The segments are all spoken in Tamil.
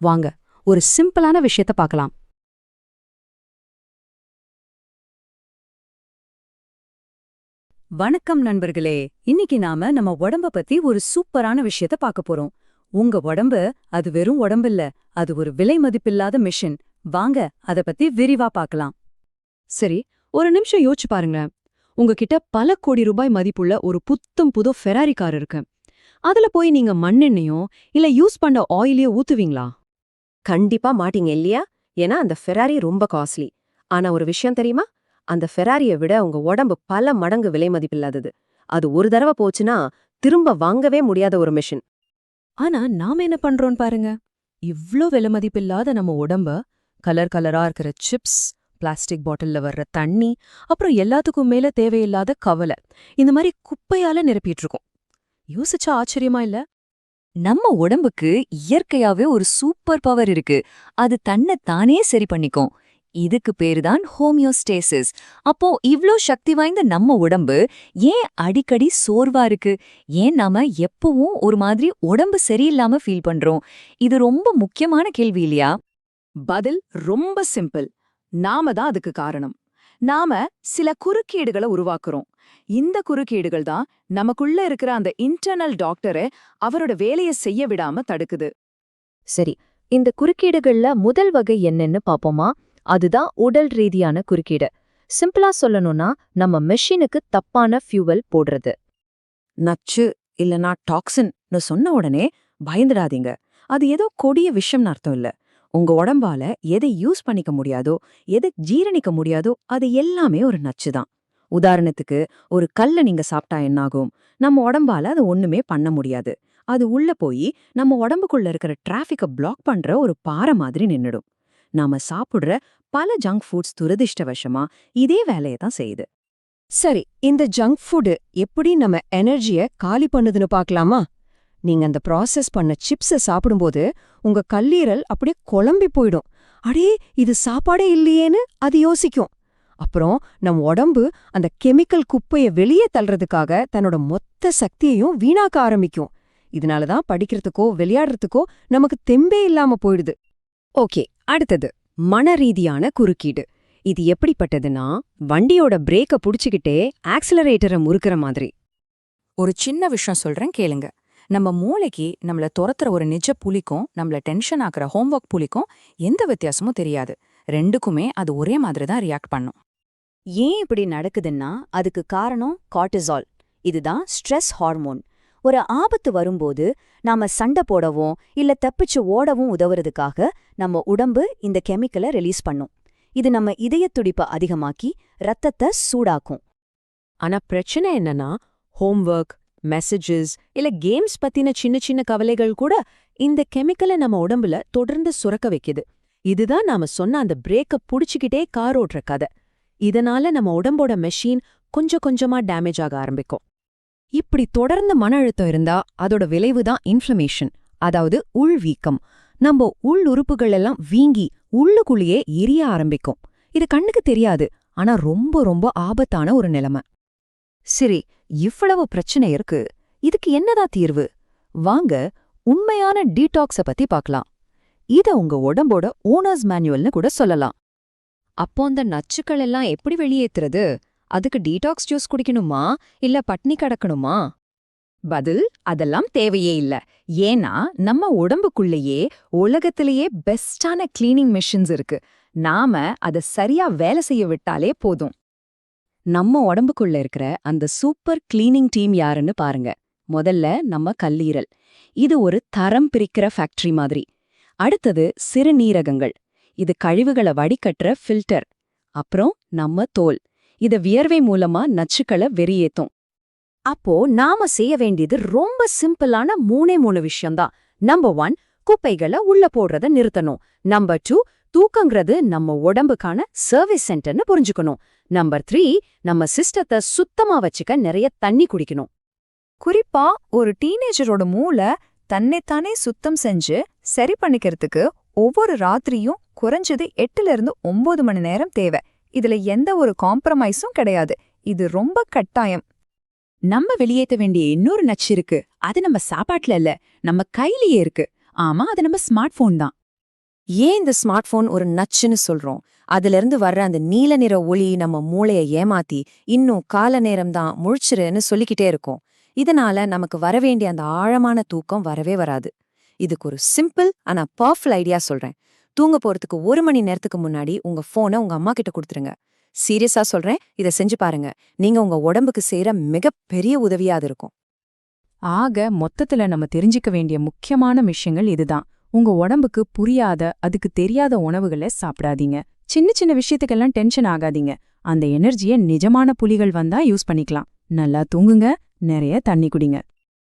வாங்க ஒரு சிம்பிளான விஷயத்த பார்க்கலாம். வணக்கம் நண்பர்களே இன்னைக்கு நாம நம்ம உடம்ப பத்தி ஒரு சூப்பரான விஷயத்த பார்க்க போறோம். உங்க உடம்பு அது வெறும் உடம்பில்ல அது ஒரு விலை மதிப்பில்லாத மிஷின். வாங்க அத பத்தி விரிவா பார்க்கலாம். சரி ஒரு நிமிஷம் யோசிச்சு பாருங்க உங்ககிட்ட பல கோடி ரூபாய் மதிப்புள்ள ஒரு புத்தம் புது ஃபெராரி கார் இருக்கு. அதுல போய் நீங்க மண்ணெண்ணையோ இல்ல யூஸ் பண்ண ஆயிலையோ ஊத்துவீங்களா? கண்டிப்பா மாட்டீங்க இல்லையா? ஏன்னா அந்த ஃபெராரி ரொம்ப காஸ்ட்லி ஆனா ஒரு விஷயம் தெரியுமா? அந்த ஃபெராரியை விட உங்க உடம்பு பல மடங்கு விலை மதிப்பில்லாதது. அது ஒரு தடவை போச்சுன்னா திரும்ப வாங்கவே முடியாத ஒரு மிஷின் ஆனா நாம என்ன பண்றோம் பாருங்க. இவ்ளோ விலை மதிப்பில்லாத நம்ம உடம்ப கலர் கலரா இருக்கிற சிப்ஸ் பிளாஸ்டிக் பாட்டில்ல வர்ற தண்ணி அப்புறம் எல்லாத்துக்கும் மேல தேவையில்லாத கவலை இந்த மாதிரி குப்பையால நிரப்பிட்டு இருக்கோம். யோசிச்சா ஆச்சரியமா இல்ல? நம்ம உடம்புக்கு இயற்கையாவே ஒரு சூப்பர் பவர் இருக்கு. அது தன்னை தானே சரி பண்ணிக்கும். இதுக்கு பேருதான் ஹோமியோஸ்டேசிஸ். அப்போ இவ்ளோ சக்தி வாய்ந்த நம்ம உடம்பு ஏன் அடிக்கடி சோர்வா இருக்கு? ஏன் நாம எப்பவும் ஒரு மாதிரி உடம்பு சரியில்லாம ஃபீல் பண்றோம்? இது ரொம்ப முக்கியமான கேள்வி இல்லையா? பதில் ரொம்ப சிம்பிள் நாம தான் அதுக்கு காரணம். நாம சில குறுக்கீடுகளை உருவாக்குறோம். இந்த குறுக்கீடுகள் தான் நமக்குள்ள இருக்கிற அந்த இன்டர்னல் டாக்டரை அவரோட வேலையை செய்ய விடாம தடுக்குது. சரி இந்த குறுக்கீடுகள்ல முதல் வகை என்னன்னு பாப்போமா அதுதான் உடல் ரீதியான குறுக்கீடு. சிம்பிளா சொல்லணும்னா நம்ம மெஷினுக்கு தப்பான ஃபியூவல் போடுறது. நச்சு இல்லனா டாக்ஸின்னு சொன்ன உடனே பயந்துடாதீங்க. அது ஏதோ கொடிய விஷயம்னு அர்த்தம் இல்ல. உங்க உடம்பால எதை யூஸ் பண்ணிக்க முடியாதோ எதை ஜீரணிக்க முடியாதோ அது எல்லாமே ஒரு நச்சு தான். உதாரணத்துக்கு ஒரு கல்ல நீங்க சாப்பிட்டா என்னாகும்? நம்ம உடம்பால அது ஒண்ணுமே பண்ண முடியாது. அது உள்ள போய் நம்ம உடம்புக்குள்ள இருக்கிற டிராஃபிக்க பிளாக் பண்ற ஒரு பாறை மாதிரி நின்னுடும். நாம சாப்பிடுற பல ஜங்க் ஃபுட்ஸ் துரதிர்ஷ்டவசமா இதே வேலையை தான் செய்யுது. சரி இந்த ஜங்க் ஃபுட் எப்படி நம்ம எனர்ஜிய காலி பண்ணுதுன்னு பார்க்கலாமா? நீங்க அந்த ப்ராசஸ் பண்ண சிப்ஸ சாப்பிடும்போது உங்க கல்லீரல் அப்படியே குழம்பி போயிடும். அடே இது சாப்பாடே இல்லையேன்னு அது யோசிக்கும். அப்புறம் நம் உடம்பு அந்த கெமிக்கல் குப்பைய வெளியே தள்ளுறதுக்காக தன்னோட மொத்த சக்தியையும் வீணாக்க ஆரம்பிக்கும். இதனால தான் படிக்கிறதுக்கோ விளையாடுறதுக்கோ நமக்கு தெம்பே இல்லாம போயிடுது. ஓகே அடுத்தது. மனரீதியான குறுக்கீடு. இது எப்படிப்பட்டதுன்னா வண்டியோட பிரேக்க புடிச்சுக்கிட்டே ஆக்சிலரேட்டரை முறுக்கிற மாதிரி. ஒரு சின்ன விஷயம் சொல்றேன் கேளுங்க. நம்ம மூளைக்கு நம்மள துரத்துற ஒரு நிஜ புலிக்கும் நம்மள டென்ஷன் ஆக்குற ஹோம்ஒர்க் புலிக்கும் எந்த வித்தியாசமும் தெரியாது. ரெண்டுக்குமே அது ஒரே மாதிரி தான் ரியாக்ட் பண்ணும். ஏன் இப்படி நடக்குதுன்னா அதுக்கு காரணம் கார்டிசால் இதுதான் ஸ்ட்ரெஸ் ஹார்மோன் ஒரு ஆபத்து வரும்போது நாம சண்டை போடவும் இல்ல தப்பிச்சு ஓடவும் உதவுறதுக்காக நம்ம உடம்பு இந்த கெமிக்கலை ரிலீஸ் பண்ணும். இது நம்ம இதயத் துடிப்பை அதிகமாக்கி ரத்தத்தை சூடாக்கும். ஆனா பிரச்சனை என்னன்னா ஹோம்ஒர்க் மெசேஜஸ் இல்ல கேம்ஸ் பத்தின சின்ன சின்ன கவலைகள் கூட இந்த கெமிக்கலை நம்ம உடம்புல தொடர்ந்து சுரக்க வைக்குது. இதுதான் நாம சொன்ன அந்த பிரேக்க புடிச்சுக்கிட்டே கார் ஓட்டுற கதை. இதனால நம்ம உடம்போட மெஷின் கொஞ்சம் கொஞ்சமா டேமேஜ் ஆக ஆரம்பிக்கும். இப்படி தொடர்ந்து மன அழுத்தம் இருந்தா அதோட விளைவு தான் இன்ஃப்ளமேஷன் அதாவது உள்வீக்கம் நம்ம உள் உறுப்புகள் எல்லாம் வீங்கி உள்ளுக்குள்ளேயே எரிய ஆரம்பிக்கும். இது கண்ணுக்கு தெரியாது ஆனா ரொம்ப ரொம்ப ஆபத்தான ஒரு நிலைமை. சரி இவ்வளவு பிரச்சனை இருக்கு. இதுக்கு என்னதா தீர்வு? வாங்க உண்மையான டீடாக்ஸ பத்தி பார்க்கலாம். இத உங்க உடம்போட ஓனர்ஸ் மேனுவல்னு கூட சொல்லலாம். அப்போ அந்த நச்சுக்கள் எல்லாம் எப்படி வெளியேத்துறது? அதுக்கு டீடாக்ஸ் ஜூஸ் குடிக்கணுமா? இல்ல பட்னி கடக்கணுமா? பதில் அதெல்லாம் தேவையே இல்ல. ஏன்னா நம்ம உடம்புக்குள்ளேயே உலகத்திலேயே பெஸ்டான கிளீனிங் மிஷின்ஸ் இருக்கு. நாம அத சரியா வேலை செய்ய விட்டாலே போதும். நம்ம உடம்புக்குள்ள இருக்கிற அந்த சூப்பர் கிளீனிங் டீம் யாருன்னு பாருங்க. முதல்ல நம்ம கல்லீரல். இது ஒரு தரம் பிரிக்கிற ஃபேக்டரி மாதிரி. அடுத்தது சிறுநீரகங்கள். இது கழிவுகளை வடிகட்டுற ஃபில்டர் அப்புறம் நம்ம தோல். இத வியர்வை மூலமா நச்சுக்களை வெறியேத்தும் அப்போ நாம செய்ய வேண்டியது ரொம்ப சிம்பிளான மூணே மூணு விஷயம்தான். நம்பர் ஒன் குப்பைகளை உள்ள போடுறத நிறுத்தணும். நம்பர் டூ தூக்கங்கிறது நம்ம உடம்புக்கான சர்வீஸ் சென்டர்னு புரிஞ்சுக்கணும். நம்பர் த்ரீ நம்ம சிஸ்டத்தை சுத்தமா வச்சுக்க நிறைய தண்ணி குடிக்கணும். குறிப்பா ஒரு டீனேஜரோட மூளை தன்னைத்தானே சுத்தம் செஞ்சு சரி பண்ணிக்கிறதுக்கு ஒவ்வொரு ராத்திரியும் குறைஞ்சது எட்டுல இருந்து ஒன்பது மணி நேரம் தேவை. இதுல எந்த ஒரு காம்ப்ரமைஸும் கிடையாது. இது ரொம்ப கட்டாயம். நம்ம வெளியேத்த வேண்டிய இன்னொரு நச்சு இருக்கு. அது நம்ம சாப்பாட்டுல இல்ல. நம்ம கையிலேயே இருக்கு. ஆமா அது நம்ம ஸ்மார்ட் போன் தான். ஏன் இந்த ஸ்மார்ட் போன் ஒரு நச்சுன்னு சொல்றோம்? அதுல இருந்து வர்ற அந்த நீல நிற ஒளி நம்ம மூளைய ஏமாத்தி இன்னும் கால நேரம் தான் முழிச்சிருன்னு சொல்லிக்கிட்டே இருக்கும். இதனால நமக்கு வரவேண்டிய அந்த ஆழமான தூக்கம் வரவே வராது. இதுக்கு ஒரு சிம்பிள் ஆனா பவர்ஃபுல் ஐடியா சொல்றேன். தூங்க போறதுக்கு ஒரு மணி நேரத்துக்கு முன்னாடி உங்க போனை உங்க அம்மா கிட்ட கொடுத்துருங்க. சீரியஸா சொல்றேன் இதை செஞ்சு பாருங்க. நீங்க உங்க உடம்புக்கு செய்யற மிகப்பெரிய உதவியா இருக்கும். ஆக மொத்தத்துல நம்ம தெரிஞ்சுக்க வேண்டிய முக்கியமான விஷயங்கள் இதுதான். உங்க உடம்புக்கு புரியாத அதுக்கு தெரியாத உணவுகளை சாப்பிடாதீங்க. சின்ன சின்ன விஷயத்துக்கெல்லாம் டென்ஷன் ஆகாதீங்க. அந்த எனர்ஜியை நிஜமான புலிகள் வந்தா யூஸ் பண்ணிக்கலாம். நல்லா தூங்குங்க நிறைய தண்ணி குடிங்க.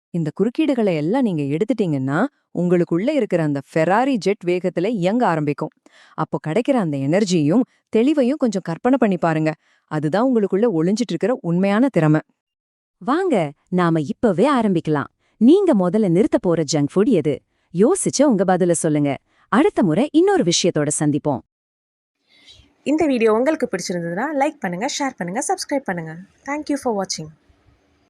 இந்த குறுக்கீடுகளை எல்லாம் நீங்க எடுத்துட்டீங்கன்னா உங்களுக்குள்ள இருக்கிற அந்த ஃபெராரி ஜெட் வேகத்துல இயங்க ஆரம்பிக்கும். அப்போ கிடைக்கிற அந்த எனர்ஜியும் தெளிவையும் கொஞ்சம் கற்பனை பண்ணி பாருங்க. அதுதான் உங்களுக்குள்ள ஒளிஞ்சிட்டு இருக்கிற உண்மையான திறமை. வாங்க நாம இப்பவே ஆரம்பிக்கலாம். நீங்க முதல்ல நிறுத்த போற ஜங்க் ஃபுட் எது? யோசிச்சு உங்க பதில சொல்லுங்க. அடுத்த முறை இன்னொரு விஷயத்தோட சந்திப்போம். இந்த வீடியோ உங்களுக்கு பிடிச்சிருந்ததுன்னா லைக் பண்ணுங்கள் ஷேர் பண்ணுங்கள் சப்ஸ்கிரைப் பண்ணுங்க. தேங்க்யூ ஃபார் வாட்சிங்